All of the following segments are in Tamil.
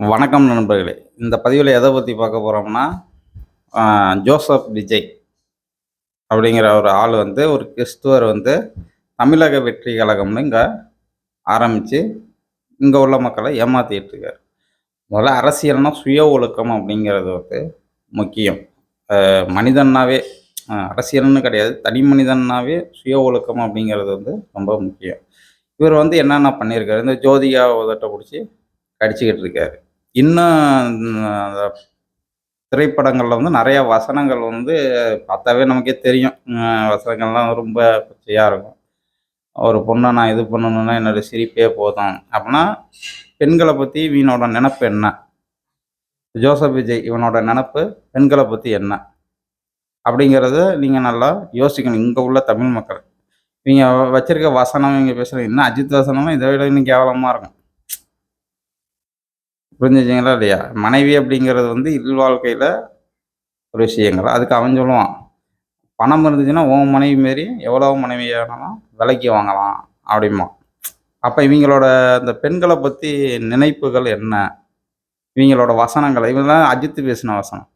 வணக்கம் நண்பர்களே. இந்த பதிவில் எதை பற்றி பார்க்க போகிறோம்னா ஜோசப் விஜய் அப்படிங்கிற ஒரு ஆள் வந்து ஒரு கிறிஸ்துவர் வந்து தமிழக வெற்றி கழகம்னு இங்கே ஆரம்பித்து இங்கே உள்ள மக்களை ஏமாற்றிட்டு இருக்கார். முதல்ல அரசியல்னா சுய ஒழுக்கம் அப்படிங்கிறது வந்து முக்கியம். மனிதன்னாவே அரசியல்னு கிடையாது தனி மனிதன்னாவே சுய ஒழுக்கம் அப்படிங்கிறது வந்து ரொம்ப முக்கியம். இவர் வந்து என்னென்ன பண்ணியிருக்காரு? இந்த ஜோதிகா உதட்ட பிடிச்சி கடிச்சிக்கிட்டு இருக்காரு. இன்னும் திரைப்படங்களில் வந்து நிறையா வசனங்கள் வந்து பார்த்தாவே நமக்கே தெரியும். வசனங்கள்லாம் ரொம்ப கொச்சையாக இருக்கும். ஒரு பொண்ணை நான் இது பண்ணணுன்னா என்னோட சிரிப்பே போதும். அப்படின்னா பெண்களை பற்றி இவனோட நினப்பு என்ன? ஜோசப் விஜய் இவனோட நினப்பு பெண்களை பற்றி என்ன? அப்படிங்கிறத நீங்கள் நல்லா யோசிக்கணும். இங்கே உள்ள தமிழ் மக்கள். இவங்க வச்சுருக்க வசனம் இவங்க பேசுகிற இன்னும் அஜித் வசனமும் இதை விட இன்னும் கேவலமாக இருக்கும். புரிஞ்சுச்சிங்களா இல்லையா? மனைவி அப்படிங்கிறது வந்து இல்வாழ்க்கையில் ஒரு விஷயங்கள். அதுக்கு அவன் சொல்லுவான் பணம் இருந்துச்சுன்னா உன் மனைவி மாரி எவ்வளோ மனைவியானாலும் விலைக்கு வாங்கலாம் அப்படிமா அப்போ இவங்களோட இந்த பெண்களை பற்றி நினைப்புகள் என்ன? இவங்களோட வசனங்கள் இவங்கெல்லாம் அஜித் பேசின வசனம்.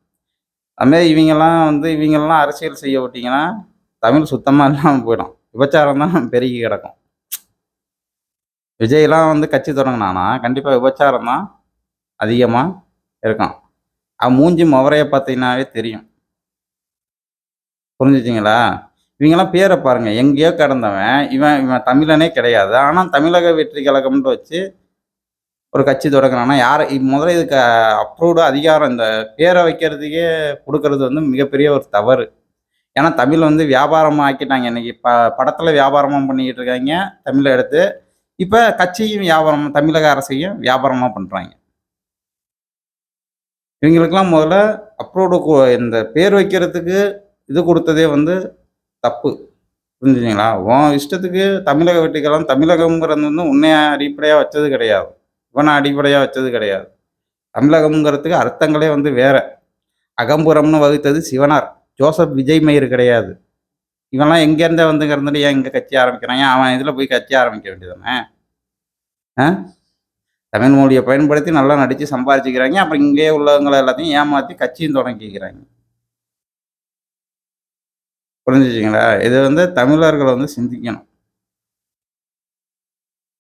அதுமாரி இவங்கெல்லாம் வந்து இவங்கெல்லாம் அரசியல் செய்ய விட்டிங்கன்னா தமிழ் சுத்தமாக இல்லாமல் போயிடும். விபச்சாரம் தான் பெருகி கிடக்கும். விஜய்லாம் வந்து கட்சி தொடங்கினானா? கண்டிப்பாக விபச்சாரம் தான் அதிகமாக இருக்கும் அவன் மூஞ்சி முவரைய பார்த்தீங்கன்னாவே தெரியும். புரிஞ்சுச்சிங்களா இவங்கெல்லாம் பேரை பாருங்கள் எங்கேயோ கடந்தவன். இவன் இவன் தமிழனே கிடையாது. ஆனால் தமிழக வெற்றி கழகம்னு வச்சு ஒரு கட்சி தொடங்குறான்னா யார் முதல்ல இதுக்கு அப்ரூவ்டு அதிகாரம் இந்த பேரை வைக்கிறதுக்கே கொடுக்கறது வந்து மிகப்பெரிய ஒரு தவறு. ஏன்னா தமிழ் வந்து வியாபாரமாக ஆக்கிட்டாங்க. இன்னைக்கு ப படத்தில் வியாபாரமாக பண்ணிக்கிட்டு இருக்காங்க. தமிழை எடுத்து இப்போ கட்சியும் வியாபாரம் தமிழக அரசையும் வியாபாரமாக பண்ணுறாங்க இவங்களுக்கெல்லாம் முதல்ல அப்ரூவ்டு இந்த பேர் வைக்கிறதுக்கு இது கொடுத்ததே வந்து தப்பு. புரிஞ்சுங்களா உன் இஷ்டத்துக்கு தமிழக வெட்டிக்கலாம் தமிழகம்ங்கிறது வந்து உன்னைய அடிப்படையாக வச்சது கிடையாது. இவனை அடிப்படையாக வச்சது கிடையாது. தமிழகம்ங்கிறதுக்கு அர்த்தங்களே வந்து வேற. அகம்புறம்னு வகுத்தது சிவனார். ஜோசப் விஜய் மயிர் கிடையாது. இவன்லாம் எங்கேருந்தே வந்து ஏன் இங்கே கட்சி ஆரம்பிக்கிறான்? ஏன் அவன் இதில் போய் கட்சி ஆரம்பிக்க வேண்டியதானே ஆ? தமிழ் மொழியை பயன்படுத்தி நல்லா நடித்து சம்பாரிச்சுக்கிறாங்க அப்புறம் இங்கேயே உள்ளவங்களை எல்லாத்தையும் ஏமாற்றி கட்சியும் தொடங்கிக்கிறாங்க புரிஞ்சுச்சிங்களா? இது வந்து தமிழர்கள் வந்து சிந்திக்கணும்.